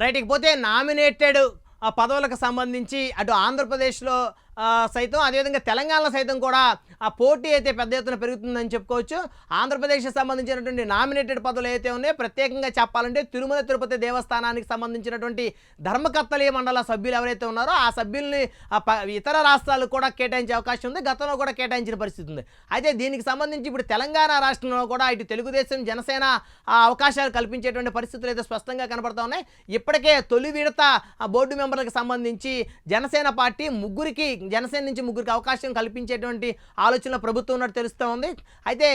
Right ఇకపోతే nominated ఆ పదవులకు సంబంధించి అటు ఆంధ్రప్రదేశ్లో సైతం అదేవిధంగా తెలంగాణలో సైతం కూడా ఆ పోటీ అయితే పెద్ద ఎత్తున పెరుగుతుందని చెప్పుకోవచ్చు. ఆంధ్రప్రదేశ్కి సంబంధించినటువంటి నామినేటెడ్ పదవులు అయితే ఉన్నాయో ప్రత్యేకంగా చెప్పాలంటే తిరుమల తిరుపతి దేవస్థానానికి సంబంధించినటువంటి ధర్మకర్తలి మండల సభ్యులు ఎవరైతే ఉన్నారో ఆ సభ్యుల్ని ఆ ప- ఇతర రాష్ట్రాలకు కూడా కేటాయించే అవకాశం ఉంది. గతంలో కూడా కేటాయించిన పరిస్థితి ఉంది. అయితే దీనికి సంబంధించి ఇప్పుడు తెలంగాణ రాష్ట్రంలో కూడా ఇటు తెలుగుదేశం జనసేన ఆ అవకాశాలు కల్పించేటువంటి పరిస్థితులు అయితే స్పష్టంగా కనబడుతూ ఉన్నాయి. ఇప్పటికే తొలి విడత ఆ బోర్డు మెంబర్లకు సంబంధించి జనసేన పార్టీ ముగ్గురికి జనసేన నుంచి ముగ్గురికి అవకాశం కల్పించేటువంటి ఆలోచనలో ప్రభుత్వం ఉన్నట్టు తెలుస్తూ ఉంది. అయితే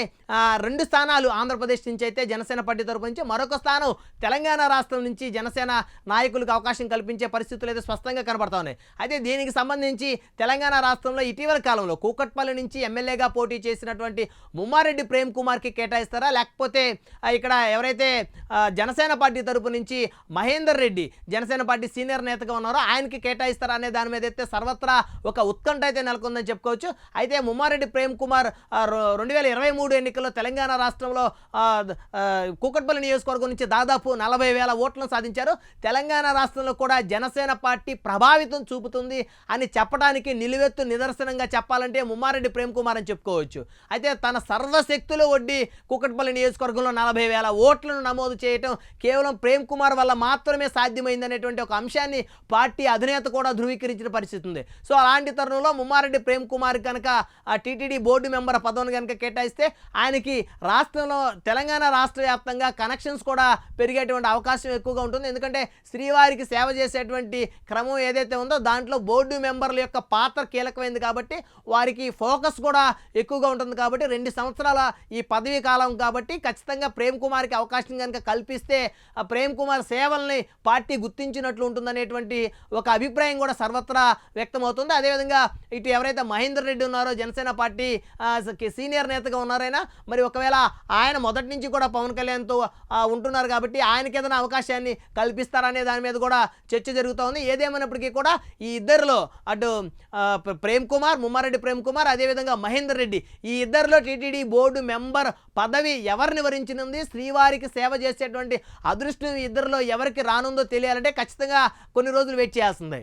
రెండు స్థానాలు ఆంధ్రప్రదేశ్ నుంచి అయితే జనసేన పార్టీ తరపు నుంచి మరొక స్థానం తెలంగాణ రాష్ట్రం నుంచి జనసేన నాయకులకు అవకాశం కల్పించే పరిస్థితులు అయితే స్పష్టంగా కనబడతా ఉన్నాయి. అయితే దీనికి సంబంధించి తెలంగాణ రాష్ట్రంలో ఇటీవల కాలంలో కూకట్పల్లి నుంచి ఎమ్మెల్యేగా పోటీ చేసినటువంటి ముమ్మారెడ్డి ప్రేమ్ కుమార్కి కేటాయిస్తారా? లేకపోతే ఇక్కడ ఎవరైతే జనసేన పార్టీ తరపు నుంచి మహేందర్ రెడ్డి జనసేన పార్టీ సీనియర్ నేతగా ఉన్నారో ఆయనకి కేటాయిస్తారా అనే దాని మీద అయితే సర్వత్రా ఒక ఉత్కంఠ అయితే నెలకొందని చెప్పుకోవచ్చు. అయితే ముమ్మారెడ్డి ప్రేమ్ కుమార్ రెండు వేల ఇరవై మూడు ఎన్నికల్లో తెలంగాణ రాష్ట్రంలో కూకట్పల్లి నియోజకవర్గం నుంచి దాదాపు నలభై వేల ఓట్లను సాధించారు. తెలంగాణ రాష్ట్రంలో కూడా జనసేన పార్టీ ప్రభావితం చూపుతుంది అని చెప్పడానికి నిలువెత్తు నిదర్శనంగా చెప్పాలంటే ముమ్మారెడ్డి ప్రేమ్ కుమార్ అని చెప్పుకోవచ్చు. అయితే తన సర్వశక్తులు వడ్డీ కూకట్పల్లి నియోజకవర్గంలో నలభై వేల ఓట్లను నమోదు చేయటం కేవలం ప్రేమ్ కుమార్ వల్ల మాత్రమే సాధ్యమైందనేటువంటి ఒక అంశాన్ని పార్టీ అధినేత కూడా ధృవీకరించిన పరిస్థితి ఉంది. సో అలాంటి తరుణంలో ముమ్మారెడ్డి ప్రేమ్ కుమార్ కనుక ఆ టీటీడీ బోర్డు మెంబర్ పదవిని కనుక కేటాయిస్తే ఆయనకి రాష్ట్రంలో తెలంగాణ రాష్ట్ర వ్యాప్తంగా కనెక్షన్స్ కూడా పెరిగేటువంటి అవకాశం ఎక్కువగా ఉంటుంది. ఎందుకంటే శ్రీవారికి సేవ చేసేటువంటి క్రమం ఏదైతే ఉందో దాంట్లో బోర్డు మెంబర్ల యొక్క పాత్ర కీలకమైంది కాబట్టి వారికి ఫోకస్ కూడా ఎక్కువగా ఉంటుంది కాబట్టి రెండు సంవత్సరాల ఈ పదవీ కాలం కాబట్టి ఖచ్చితంగా ప్రేమ్ కుమార్కి అవకాశం కనుక కల్పిస్తే ఆ ప్రేమ్ కుమార్ సేవల్ని పార్టీ గుర్తించినట్లు ఉంటుందనేటువంటి ఒక అభిప్రాయం కూడా సర్వత్రా వ్యక్తమవుతుంది. అదే అదేవిధంగా ఇటు ఎవరైతే మహేందర్ రెడ్డి ఉన్నారో జనసేన పార్టీ సీనియర్ నేతగా ఉన్నారైనా మరి ఒకవేళ ఆయన మొదటి నుంచి కూడా పవన్ కళ్యాణ్తో ఉంటున్నారు కాబట్టి ఆయనకి ఏదైనా అవకాశాన్ని కల్పిస్తారనే దాని మీద కూడా చర్చ జరుగుతోంది. ఏదేమైనప్పటికీ కూడా ఈ ఇద్దరిలో అటు ప్రేమ్ కుమార్ ముమ్మారెడ్డి ప్రేమ్ కుమార్ అదేవిధంగా మహేందర్ రెడ్డి ఈ ఇద్దరిలో టీటీడీ బోర్డు మెంబర్ పదవి ఎవరిని వరించినుంది? శ్రీవారికి సేవ చేసేటువంటి అదృష్టం ఇద్దరిలో ఎవరికి రానుందో తెలియాలంటే ఖచ్చితంగా కొన్ని రోజులు వెయిట్ చేయాల్సిందే.